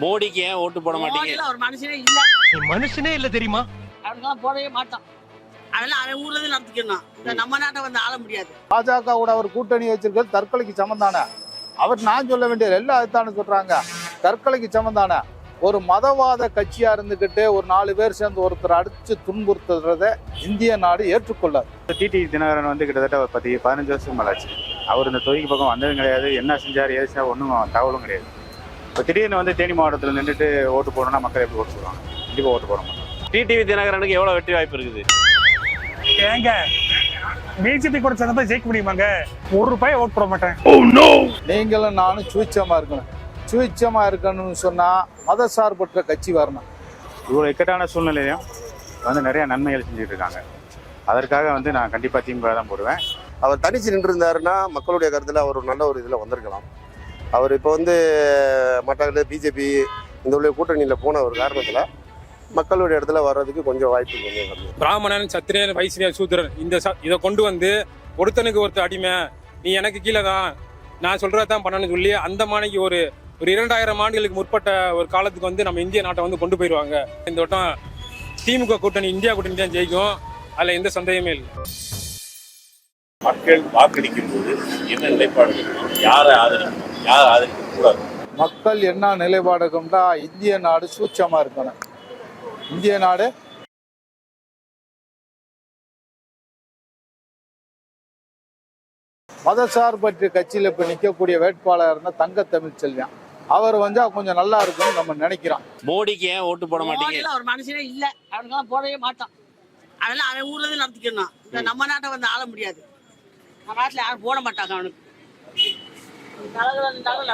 மோடிக்கு ஏன் ஓட்டு போட மாட்டீங்க? ஒரு மனுஷனே இல்ல. நீ மனுஷனே இல்ல தெரியுமா? அவனுக்கு போடவே மாட்டான். அவெல்லாம் அவன் ஊர்ல இருந்து நடத்திக்கணும். இந்த நம்ம நாட்டை வந்து ஆள முடியாது. பாஜகவோட அவர் கூட்டணி வச்சிருக்கிறது தற்கொலைக்கு சமம் தானே அவர் நான் சொல்ல வேண்டிய எல்லாம் அதுதானே சொல்றாங்க. தற்கொலைக்கு சமம் தானே ஒரு மதவாத கட்சியா இருந்துகிட்டு ஒரு நாலு பேர் சேர்ந்து ஒருத்தர் அடிச்சு துன்புறுத்துறத இந்திய நாடு ஏற்றுக்கொள்ளாது. டிடி தினகரன் வந்து கிட்டத்தட்ட ஒரு பத்து பதினஞ்சு வருஷம் மேலாச்சு. அவர் இந்த தொகுதிக்கு பக்கம் வந்ததும் கிடையாது. என்ன செஞ்சார் ஏது செஞ்சார் ஒன்றும் தகவலும் கிடையாது. இப்போ திடீர்னு வந்து தேனி மாவட்டத்தில் நின்றுட்டு ஓட்டு போடணும்னா மக்கள் எப்படி ஓட்டு போடுவாங்க? கண்டிப்பாக ஓட்டு போட மாட்டாங்க டிடிவி தினகரனுக்கு எவ்வளவு வெற்றி வாய்ப்பு இருக்குது? ஏங்க பிஜேபி கூட சேர்ந்தா ஜெயிக்க முடியுமாங்க? ஒரு ரூபாய் ஓட் போட மாட்டேன். நீங்களும் நானும் சுவிச்சமா இருக்கணும். சுவிச்சமா இருக்கணும்னு சொன்னா மதசார்பற்ற கட்சி வரணும். இவ்வளோ இக்கட்டான சூழ்நிலையிலையும் வந்து நிறைய நன்மைகள் செஞ்சுட்டு இருக்காங்க. அதற்காக வந்து நான் கண்டிப்பாக திமுக தான் போடுவேன். அவர் தனிச்சு நின்றுருந்தாருன்னா மக்களுடைய கருத்தில் அவர் ஒரு நல்ல ஒரு இதில் வந்திருக்கலாம். அவர் இப்போ வந்து மற்ற பிஜேபி இந்த உள்ள கூட்டணியில் போன ஒரு காரணத்தில் மக்களுடைய இடத்துல வர்றதுக்கு கொஞ்சம் வாய்ப்பு கொஞ்சம் பிராமணன் சத்திரியன் வைசிரியன் சூத்திரன் இந்த இதை கொண்டு வந்து ஒருத்தனுக்கு ஒருத்தர் அடிமை. நீ எனக்கு கீழே தான். நான் சொல்றதான் பண்ணணும்னு சொல்லி அந்த மாணிக்கு ஒரு ஒரு இரண்டாயிரம் ஆண்டுகளுக்கு முற்பட்ட ஒரு காலத்துக்கு வந்து நம்ம இந்திய நாட்டை வந்து கொண்டு போயிடுவாங்க இந்த வட்டம் திமுக கூட்டணி இந்தியா கூட்டணி தான் ஜெயிக்கும். அதில் எந்த சந்தேகமே இல்லை. மக்கள் வாக்களிக்கும் போது என்ன நிலைப்பாடு இருக்கணும் யாரை ஆதரிக்கணும்? யாரை ஆதரிக்க கூடாது. மக்கள் என்ன நிலைப்பாடு கொண்டா இந்திய நாடு சூட்சமா இருக்கணும். இந்திய நாடு மதசார்பற்ற கட்சியில இப்ப நிக்கக்கூடிய வேட்பாளர் இருந்தா தங்க தமிழ் செல்வியான் அவர் வந்தா கொஞ்சம் நல்லா இருக்கும்னு நம்ம நினைக்கிறோம். மோடிக்கு ஏன் ஓட்டு போட மாட்டீங்க? ஒரு மனுஷனே இல்ல. அவனுக்கு போடவே மாட்டான். அவெல்லாம் அவன் ஊர்ல இருந்து நடத்திக்கணும். இந்த நம்ம நாட்டை வந்து ஆள முடியாது. நம்ம நாட்டுல யாரும் போட மாட்டாங்க அவனுக்கு. தலைவர் நின்றாலும்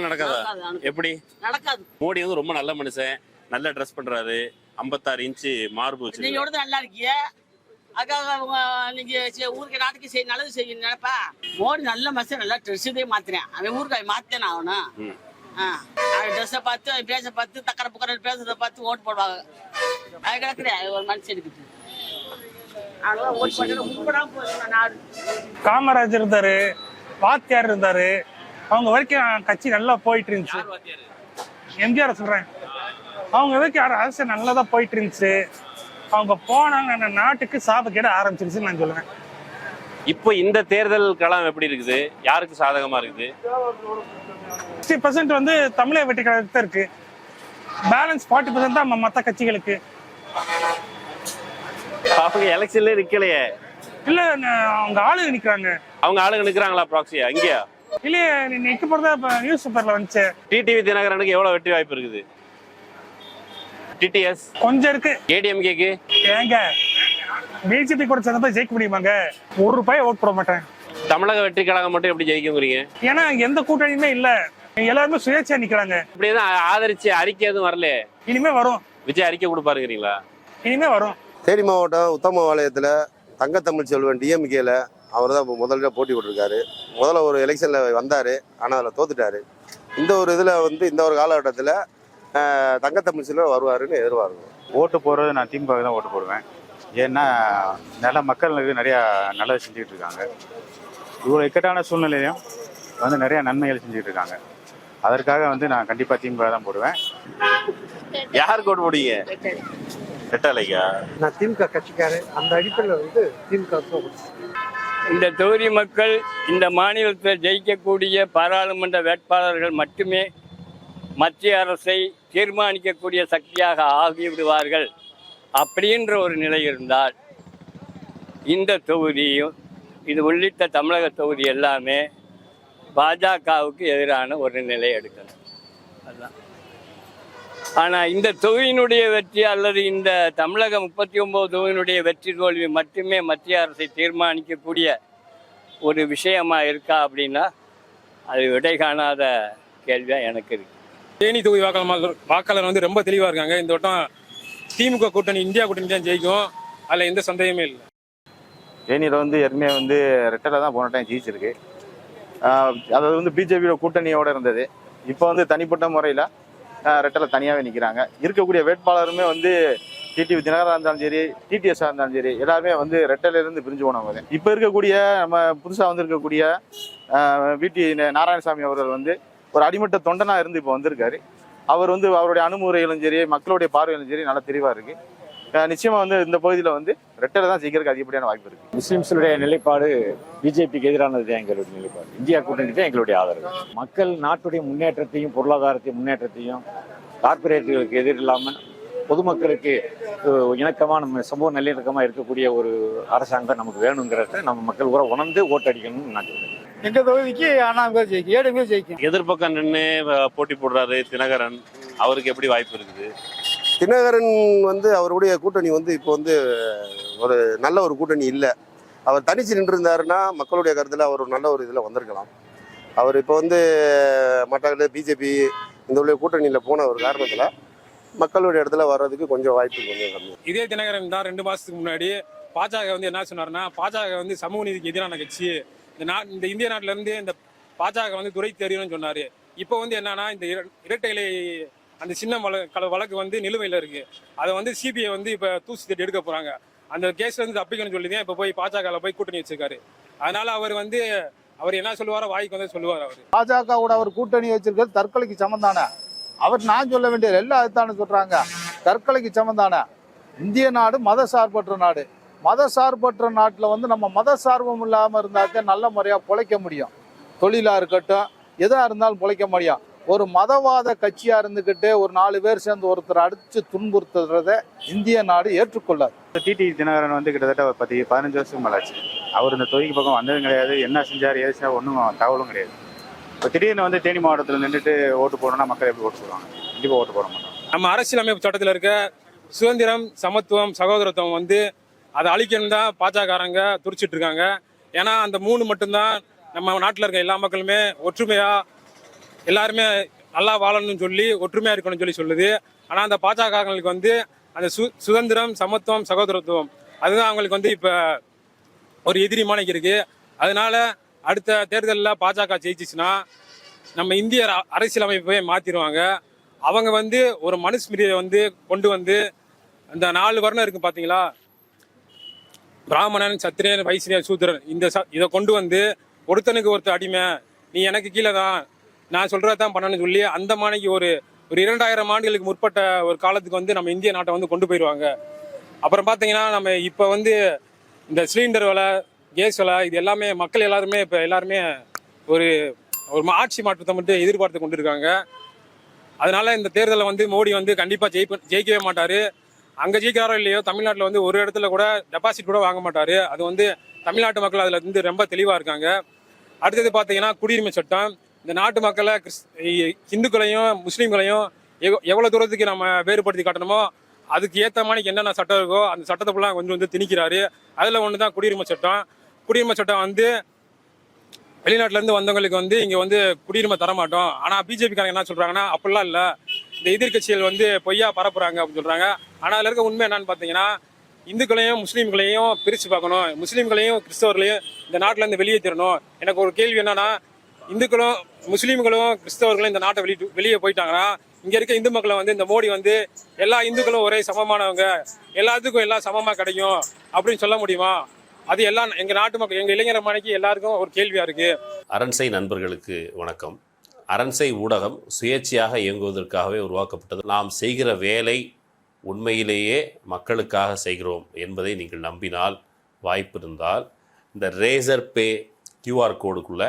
நடக்காது. எப்படி? நடக்காது. மோடி வந்து ரொம்ப நல்ல மனுஷன். நல்ல ட்ரெஸ் பண்றாரு. ஐம்பத்தாறு இன்ச்சு மார்பு நீங்க வச்சிருக்காரு. கூட நல்லா இருக்கிய. அதுக்காக நீங்க சரி, ஊருக்கு நாட்டுக்கு செய் நல்லது செய்ய நினைப்பா? மோடி நல்ல மனுஷன் நல்லா ட்ரெஸ்ஸே மாத்துறேன். அவன் ஊருக்கு அவன் மாத்தேன் அவனும் ம். ஆ, அவன் ட்ரெஸ்ஸை பார்த்து அவன் பேச பார்த்து தக்கரை புக்கரை பேசுறத பார்த்து ஓட்டு போடுவாங்க. அது கிடக்குறேன் ஒரு போயிடும் நாடு. காமராஜர் இருந்தாரு. வாத்தியார் இருந்தாரு. அவங்க வரைக்கும் கட்சி நல்லா போயிட்டு இருந்துச்சு. எம்ஜிஆர் சொல்றேன். அவங்க வரைக்கும் அர- அரசு நல்லா தான் போயிட்டு இருந்துச்சு. அவங்க போனாங்க நாட்டுக்கு சாபக்கேட ஆரம்பிச்சிருச்சுன்னு நான் சொல்லுவேன். இப்போ இந்த தேர்தல் களம் எப்படி இருக்குது? யாருக்கு சாதகமா இருக்குது? சிக்ஸ்டி பர்சன்ட் வந்து தமிழக வெற்றி கழகத்தில் இருக்கு. பேலன்ஸ் ஃபார்ட்டி பர்சன்ட் தான் மற்ற கட்சிகளுக்கு. அவங்க எலெக்ஷன்ல நிக்கலையே. இல்ல அவங்க ஆளுங்க நிக்கிறாங்க. அவங்க ஆளுங்க நிக்கிறாங்களா ப்ராக்சியா இங்கேயா? இல்லையே நீ நிக்க போறதா இப்ப நியூஸ் பேப்பர்ல வந்துச்சு. டிடிவி தினகரனுக்கு எவ்வளவு வெற்றி வாய்ப்பு இருக்குது? டிடிஎஸ் கொஞ்சம் இருக்கு. ஏடிஎம்கேக்கு ஏங்க பிஜேபி கூட சேர்ந்தா ஜெயிக்க முடியுமாங்க? ஒரு ரூபாய் ஓட் போட மாட்டேன். தமிழக வெற்றி கழகம் மட்டும் எப்படி ஜெயிக்குங்கிறீங்க? ஏன்னா எந்த கூட்டணியுமே இல்ல. எல்லாருமே சுயேட்சையா நிக்கிறாங்க. இப்படி தான் ஆதரிச்சு அறிக்கை எதுவும் வரல இனிமே வரும். விஜய் அறிக்கை கொடுப்பாருங்கிறீங்களா? இனிமே வரும். தேனி மாவட்டம் உத்தமபாளையத்தில் தங்க தமிழ் செல்வன் டிஎம்கேல அவர் தான் இப்போ முதல்ல போட்டி போட்டிருக்காரு. முதல்ல ஒரு எலெக்ஷனில் வந்தார். ஆனால் அதில் தோத்துட்டாரு. இந்த ஒரு இதில் வந்து இந்த ஒரு காலகட்டத்தில் தங்க தமிழ் செல்வன் வருவாருன்னு எதிர்பார்க்கணும் ஓட்டு போடுறது நான் திமுக தான் ஓட்டு போடுவேன். ஏன்னா நல்ல மக்களுக்கு நிறையா நல்லது செஞ்சுக்கிட்டு இருக்காங்க. இவ்வளோ இக்கட்டான சூழ்நிலையிலையும் வந்து நிறைய நன்மைகள் செஞ்சுக்கிட்டு இருக்காங்க. அதற்காக வந்து நான் கண்டிப்பாக திமுக தான் போடுவேன். யாருக்கு ஓட்டு போடுவீங்க? ரெட்டாலைக்கா நான் திமுக கட்சிக்காரன். அந்த அடிப்படையில் வந்து திமுக இந்த தொகுதி மக்கள் இந்த மாநிலத்தில் ஜெயிக்கக்கூடிய பாராளுமன்ற வேட்பாளர்கள் மட்டுமே மத்திய அரசை தீர்மானிக்கக்கூடிய சக்தியாக ஆகிவிடுவார்கள் அப்படின்ற ஒரு நிலை இருந்தால் இந்த தொகுதியும் இது உள்ளிட்ட தமிழக தொகுதி எல்லாமே பாஜகவுக்கு எதிரான ஒரு நிலை எடுக்கணும். அதுதான் ஆனால் இந்த தொகுதியினுடைய வெற்றி அல்லது இந்த தமிழக முப்பத்தி ஒன்பது தொகுதியினுடைய வெற்றி தோல்வி மட்டுமே மத்திய அரசை தீர்மானிக்கக்கூடிய ஒரு விஷயமா இருக்கா அப்படின்னா அது விடை காணாத கேள்வியாக எனக்கு இருக்கு. தேனி தொகுதி வாக்காளர் வாக்காளர் வந்து ரொம்ப தெளிவாக இருக்காங்க. இந்த வட்டம் திமுக கூட்டணி இந்தியா கூட்டணி தான் ஜெயிக்கும். அதில் எந்த சந்தேகமே இல்லை. தேனியில் வந்து ஏற்கனவே வந்து ரெட்டலை தான் போன டைம் ஜெயிச்சிருக்கு. அதாவது வந்து பிஜேபியோட கூட்டணியோட இருந்தது. இப்போ வந்து தனிப்பட்ட முறையில் ரெட்டலை தனியாகவே நிற்கிறாங்க இருக்கக்கூடிய வேட்பாளருமே வந்து டிடிவி தினகராக இருந்தாலும் சரி டிடிஎஸ்ஸாக இருந்தாலும் சரி எல்லாருமே வந்து ரெட்டிலிருந்து பிரிஞ்சு போனவங்க இப்போ இருக்கக்கூடிய நம்ம புதுசாக வந்திருக்கக்கூடிய விடி நாராயணசாமி அவர்கள் வந்து ஒரு அடிமட்ட தொண்டனாக இருந்து இப்போ வந்திருக்காரு. அவர் வந்து அவருடைய அணுமுறைகளும் சரி மக்களுடைய பார்வைகளும் சரி நல்லா தெளிவாக இருக்குது நிச்சயமா வந்து இந்த பகுதியில வந்து ரெட்டரை தான் ஜெயிக்கிறதுக்கு அதிகப்படியான வாய்ப்பு இருக்கு. முஸ்லிம்ஸுடைய நிலைப்பாடு பிஜேபிக்கு எதிரானது தான் எங்களுடைய நிலைப்பாடு. இந்தியா கூட்டணி தான் எங்களுடைய ஆதரவு. மக்கள் நாட்டுடைய முன்னேற்றத்தையும் பொருளாதாரத்தையும் முன்னேற்றத்தையும் கார்ப்பரேட்டுகளுக்கு எதிர் இல்லாமல் பொதுமக்களுக்கு அஹ், இணக்கமான சமூக நல்லிணக்கமா இருக்கக்கூடிய ஒரு அரசாங்கம் நமக்கு வேணுங்கிறத நம்ம மக்கள் கூட உணர்ந்து ஓட்டடிக்கணும்னு நான் சொல்றேன் எங்க தொகுதிக்கு அண்ணாமலை ஜெயிக்கும் ஏடுமே ஜெயிக்கும். எதிர்பக்கம் நின்று போட்டி போடுறாரு தினகரன். அவருக்கு எப்படி வாய்ப்பு இருக்குது? தினகரன் வந்து அவருடைய கூட்டணி வந்து இப்போ வந்து ஒரு நல்ல ஒரு கூட்டணி இல்லை. அவர் தனிச்சு நின்றுருந்தாருன்னா மக்களுடைய கருத்தில் அவர் நல்ல ஒரு இதில் வந்திருக்கலாம். அவர் இப்போ வந்து மற்ற பிஜேபி இந்த உள்ள கூட்டணியில் போன ஒரு காரணத்தில் மக்களுடைய இடத்துல வர்றதுக்கு கொஞ்சம் வாய்ப்பு கொஞ்சம் கம்மி. இதே தினகரன் தான் ரெண்டு மாதத்துக்கு முன்னாடி பாஜக வந்து என்ன சொன்னார்னா பாஜக வந்து சமூக நீதிக்கு எதிரான கட்சி. இந்த நா இந்த இந்திய நாட்டிலேருந்து இந்த பாஜக வந்து துறை தெரியணும்னு சொன்னார். இப்போ வந்து என்னன்னா இந்த இர- இரட்டை இலை அந்த சின்ன வழக்கு வழக்கு வந்து நிலுவையில் இருக்கு. அதை வந்து சிபிஐ வந்து இப்போ தூசி தட்டி எடுக்க போறாங்க. அந்த கேஸ்ல இருந்து தப்பிக்கணும்னு சொல்லி தான் இப்போ போய் பாஜகவில் போய் கூட்டணி வச்சிருக்காரு. அதனால அவர் வந்து அவர் என்ன சொல்லுவாரோ வாய்க்கு வந்து சொல்லுவார் அவர். பாஜகவோட அவர் கூட்டணி வச்சிருக்கிறது தற்கொலைக்கு சமம் அவர் நான் சொல்ல வேண்டியது எல்லாம் அதுதானே சொல்றாங்க. தற்கொலைக்கு சமம் இந்திய நாடு மத சார்பற்ற நாடு. மத சார்பற்ற நாட்டில் வந்து நம்ம மத சார்பம் இல்லாமல் இருந்தாக்க நல்ல முறையாக பிழைக்க முடியும். தொழிலாக இருக்கட்டும் எதாக இருந்தாலும் பிழைக்க முடியும். ஒரு மதவாத கட்சியாக இருந்துக்கிட்டு ஒரு நாலு பேர் சேர்ந்து ஒருத்தர் அடித்து துன்புறுத்துறத இந்திய நாடு ஏற்றுக்கொள்ளாது. டிடி தினகரன் வந்து கிட்டத்தட்ட ஒரு பத்து பதினஞ்சு வருஷம் மேலாச்சு அவர் இந்த தொகுதிக்கு பக்கம் வந்ததும் கிடையாது. என்ன செஞ்சார் ஏது செஞ்சார் ஒன்றும் தகவலும் கிடையாது. இப்போ திடீர்னு வந்து தேனி மாவட்டத்தில் நின்றுட்டு ஓட்டு போடணும்னா மக்கள் எப்படி ஓட்டு போடுவாங்க? கண்டிப்பாக ஓட்டு போட மாட்டாங்க. நம்ம அரசியலமைப்பு சட்டத்தில் இருக்க சுதந்திரம் சமத்துவம் சகோதரத்துவம் வந்து அதை அழிக்கணும் தான் பாஜகக்காரங்க துடிச்சிட்டு இருக்காங்க. ஏன்னா அந்த மூணு மட்டும்தான் நம்ம நாட்டில் இருக்க எல்லா மக்களுமே ஒற்றுமையா எல்லாருமே நல்லா வாழணும்னு சொல்லி ஒற்றுமையா இருக்கணும்னு சொல்லி சொல்லுது. ஆனால் அந்த பாஜகங்களுக்கு வந்து அந்த சு சுதந்திரம் சமத்துவம் சகோதரத்துவம் அதுதான் அவங்களுக்கு வந்து இப்போ ஒரு எதிரி மாணிக்கு இருக்கு. அதனால அடுத்த தேர்தலில் பாஜக ஜெயிச்சிச்சுன்னா நம்ம இந்திய அரசியலமைப்பை மாத்திருவாங்க. அவங்க வந்து ஒரு மனுஸ்மிரியை வந்து கொண்டு வந்து அந்த நாலு வர்ணம் இருக்கு பாத்தீங்களா? பிராமணன் சத்திரியன் வைசிரியன் சூத்திரன் இந்த ச- இதை கொண்டு வந்து ஒருத்தனுக்கு ஒருத்தர் அடிமை நீ எனக்கு கீழே தான் நான் சொல்றதான் பண்ணணும்னு சொல்லி அந்த மாணிக்கு ஒரு ஒரு இரண்டாயிரம் ஆண்டுகளுக்கு முற்பட்ட ஒரு காலத்துக்கு வந்து நம்ம இந்திய நாட்டை வந்து கொண்டு போயிடுவாங்க அப்புறம் பார்த்தீங்கன்னா நம்ம இப்போ வந்து இந்த சிலிண்டர் விலை கேஸ் விலை இது எல்லாமே மக்கள் எல்லாருமே இப்போ எல்லாருமே ஒரு ஒரு ஆட்சி மாற்றத்தை மட்டும் எதிர்பார்த்து கொண்டு இருக்காங்க அதனால இந்த தேர்தலில் வந்து மோடி வந்து கண்டிப்பாக ஜெயிப்ப ஜெயிக்கவே மாட்டார். அங்கே ஜெயிக்கிறாரோ இல்லையோ தமிழ்நாட்டில் வந்து ஒரு இடத்துல கூட டெபாசிட் கூட வாங்க மாட்டார். அது வந்து தமிழ்நாட்டு மக்கள் அதில் வந்து ரொம்ப தெளிவாக இருக்காங்க. அடுத்தது பார்த்தீங்கன்னா குடியுரிமை சட்டம். இந்த நாட்டு மக்களை கிறிஸ் இ- இந்துக்களையும் முஸ்லீம்களையும் எவ் எவ்வளோ தூரத்துக்கு நம்ம வேறுபடுத்தி காட்டணுமோ அதுக்கு ஏற்ற மாதிரி என்னென்ன சட்டம் இருக்கோ அந்த சட்டத்தை ஃபுல்லாக கொஞ்சம் வந்து திணிக்கிறாரு. அதில் ஒன்று தான் குடியுரிமை சட்டம். குடியுரிமை சட்டம் வந்து வெளிநாட்டுல இருந்து வந்தவங்களுக்கு வந்து இங்க வந்து குடியுரிமை தர மாட்டோம் ஆனா பிஜேபிக்காரங்க என்ன சொல்றாங்கன்னா அப்படிலாம் இல்ல. இந்த எதிர்க்கட்சிகள் வந்து பொய்யா பரப்புறாங்க அப்படின்னு சொல்றாங்க. ஆனா அதுல இருக்க உண்மை என்னன்னு பாத்தீங்கன்னா இந்துக்களையும் முஸ்லீம்களையும் பிரிச்சு பார்க்கணும். முஸ்லீம்களையும் கிறிஸ்தவர்களையும் இந்த நாட்டுல இருந்து வெளியே தரணும் எனக்கு ஒரு கேள்வி என்னன்னா இந்துக்களும் முஸ்லீம்களும் கிறிஸ்தவர்களும் இந்த நாட்டை வெளியிட்டு வெளியே போயிட்டாங்கன்னா இங்க இருக்க இந்து மக்களை வந்து இந்த மோடி வந்து எல்லா இந்துக்களும் ஒரே சமமானவங்க எல்லாத்துக்கும் எல்லாம் சமமா கிடைக்கும் அப்படின்னு சொல்ல முடியுமா? அது எல்லாம் எங்க நாட்டு மக்கள் எங்க இளைஞர் மனைக்கு எல்லாருக்கும் ஒரு கேள்வியா இருக்கு. அரண்சை நண்பர்களுக்கு வணக்கம். அரண்சை ஊடகம் சுயேட்சையாக இயங்குவதற்காகவே உருவாக்கப்பட்டது. நாம் செய்கிற வேலை உண்மையிலேயே மக்களுக்காக செய்கிறோம் என்பதை நீங்கள் நம்பினால் வாய்ப்பு இருந்தால் இந்த ரேசர் பே கியூஆர் கோடுக்குள்ளே